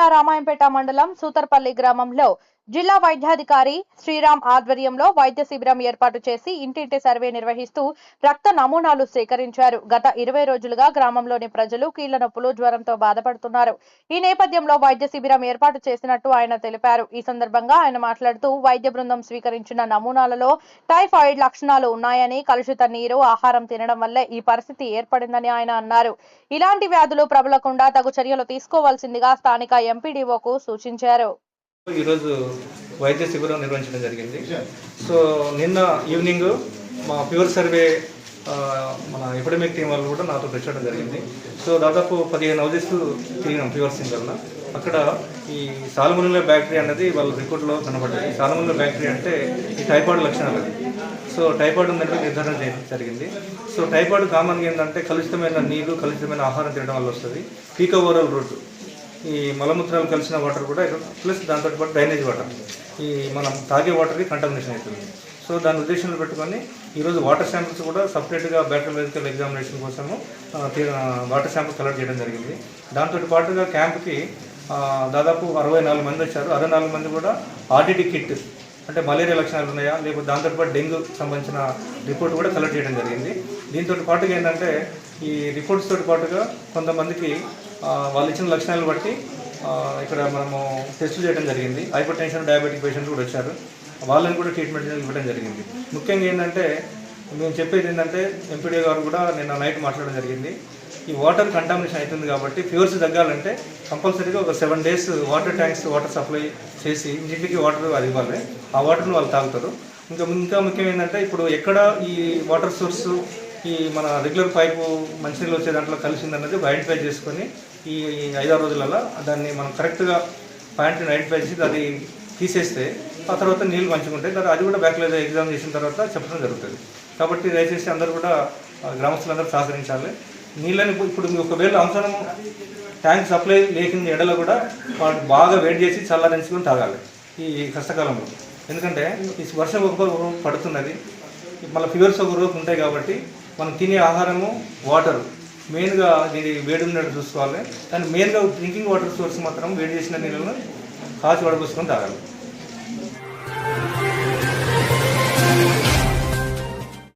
జిల్లా రామాయంపేట మండలం సూతర్పల్లి గ్రామంలో జిల్లా వైద్యాధికారి శ్రీరామ్ ఆధ్వర్యంలో వైద్య శిబిరం ఏర్పాటు చేసి ఇంటింటి సర్వే నిర్వహిస్తూ రక్త నమూనాలు సేకరించారు. గత ఇరవై రోజులుగా గ్రామంలోని ప్రజలు కీళ్ళ నొప్పులు జ్వరంతో బాధపడుతున్నారు. ఈ నేపథ్యంలో వైద్య శిబిరం ఏర్పాటు చేసినట్టు ఆయన తెలిపారు. ఈ సందర్భంగా ఆయన మాట్లాడుతూ వైద్య బృందం స్వీకరించిన నమూనాలలో టైఫాయిడ్ లక్షణాలు ఉన్నాయని కలుషిత నీరు ఆహారం తినడం వల్లే ఈ పరిస్థితి ఏర్పడిందని ఆయన అన్నారు. ఇలాంటి వ్యాధులు ప్రబలకుండా తగు చర్యలు తీసుకోవాల్సిందిగా స్థానిక ఎంపీడీఓకు సూచించారు. ఈరోజు వైద్య శిబిరం నిర్వహించడం జరిగింది. సో నిన్న ఈవినింగ్ మా ప్యూర్ సర్వే మన ఎపిడమిక్ టీం వాళ్ళు కూడా నాతో తెచ్చడం జరిగింది. సో దాదాపు పదిహేను హౌజెస్ తిరిగినాం ప్యూర్ సింగర్లో అక్కడ ఈ సాల్మోనిలా బ్యాక్టీరియా అనేది వాళ్ళ రిపోర్ట్లో కనబడ్డది. ఈ సాల్మోనిలా బ్యాక్టీరియా అంటే ఈ టైఫాయిడ్ లక్షణాలు అది సో టైఫాయిడ్ ఉందంటే నిర్ధారణ చేయడం జరిగింది. సో టైఫాయిడ్ కామన్గా ఏంటంటే కలుషితమైన నీరు కలుషితమైన ఆహారం తినడం వల్ల వస్తుంది. పీకో ఓరల్ రూట్ ఈ మలమూత్రాలు కలిసిన వాటర్ కూడా ప్లస్ దాంతో పాటు డ్రైనేజ్ వాటర్. ఈ మనం తాగే వాటర్కి కంటామినేషన్ అవుతుంది. సో దాని ఉద్దేశంలో పెట్టుకొని ఈరోజు వాటర్ శాంపిల్స్ కూడా సపరేట్గా బ్యాటరీ మెడికల్ ఎగ్జామినేషన్ కోసము వాటర్ శాంపిల్ కలెక్ట్ చేయడం జరిగింది. దాంతో పాటుగా క్యాంప్కి దాదాపు అరవై నాలుగు మంది వచ్చారు. అరవై నాలుగు మంది కూడా ఆర్డిటి కిట్ అంటే మలేరియా లక్షణాలు ఉన్నాయా లేకపోతే దాంతోపాటు డెంగ్యూ సంబంధించిన రిపోర్ట్ కూడా కలెక్ట్ చేయడం జరిగింది. దీంతో పాటుగా ఏంటంటే ఈ రిపోర్ట్స్ తోటి పాటుగా కొంతమందికి వాళ్ళు ఇచ్చిన లక్షణాలు బట్టి ఇక్కడ మనము టెస్టులు చేయడం జరిగింది. హైపర్ టెన్షన్ డయాబెటిక్ పేషెంట్స్ కూడా వచ్చారు. వాళ్ళని కూడా ట్రీట్మెంట్ ఇవ్వడం జరిగింది. ముఖ్యంగా ఏంటంటే మేము చెప్పేది ఏంటంటే ఎంపీడీ గారు కూడా నిన్న నైట్ మాట్లాడడం జరిగింది. ఈ వాటర్ కంటామినేషన్ అవుతుంది కాబట్టి ఫ్యూర్స్ తగ్గాలంటే కంపల్సరీగా ఒక seven days water tanks water supply చేసి ఇంటికి వాటర్ అది ఇవ్వాలి. ఆ వాటర్ను వాళ్ళు తాగుతారు. ఇంకా ఇంకా ముఖ్యం ఏంటంటే ఇప్పుడు ఎక్కడ ఈ వాటర్ సోర్స్ ఈ మన రెగ్యులర్ పైపు మంచినీళ్ళు వచ్చే దాంట్లో కలిసింది అన్నది ఐడెంటిఫై చేసుకొని ఈ ఐదారు రోజులలో దాన్ని మనం కరెక్ట్గా పాయింట్ని ఐడెంటిఫై చేసి అది తీసేస్తే ఆ తర్వాత నీళ్ళు మంచిగా ఉంటాయి. తర్వాత అది కూడా బ్యాక్లాజ్ ఎగ్జామ్ చేసిన తర్వాత చెప్పడం జరుగుతుంది. కాబట్టి దయచేసి అందరూ కూడా గ్రామస్తులందరూ సహకరించాలి. నీళ్ళని ఇప్పుడు- మీకు ఒకవేళ అవసరం ట్యాంక్ సప్లై లేకుండా ఎడలో కూడా వాళ్ళు బాగా వేడి చేసి చల్లారించుకొని తాగాలి ఈ కష్టకాలంలో. ఎందుకంటే ఈ వర్షం ఒక రోజు పడుతున్నది. మళ్ళీ ఫీవర్స్ ఒక రోజు ఉంటాయి కాబట్టి మనం తినే ఆహారము వాటర్ మెయిన్గా దీని వేడి ఉన్నట్టు చూసుకోవాలి. కానీ మెయిన్గా డ్రింకింగ్ వాటర్ సోర్స్ మాత్రం వేడి చేసిన నీళ్ళను కాచి వడపోసుకొని తాగాలి.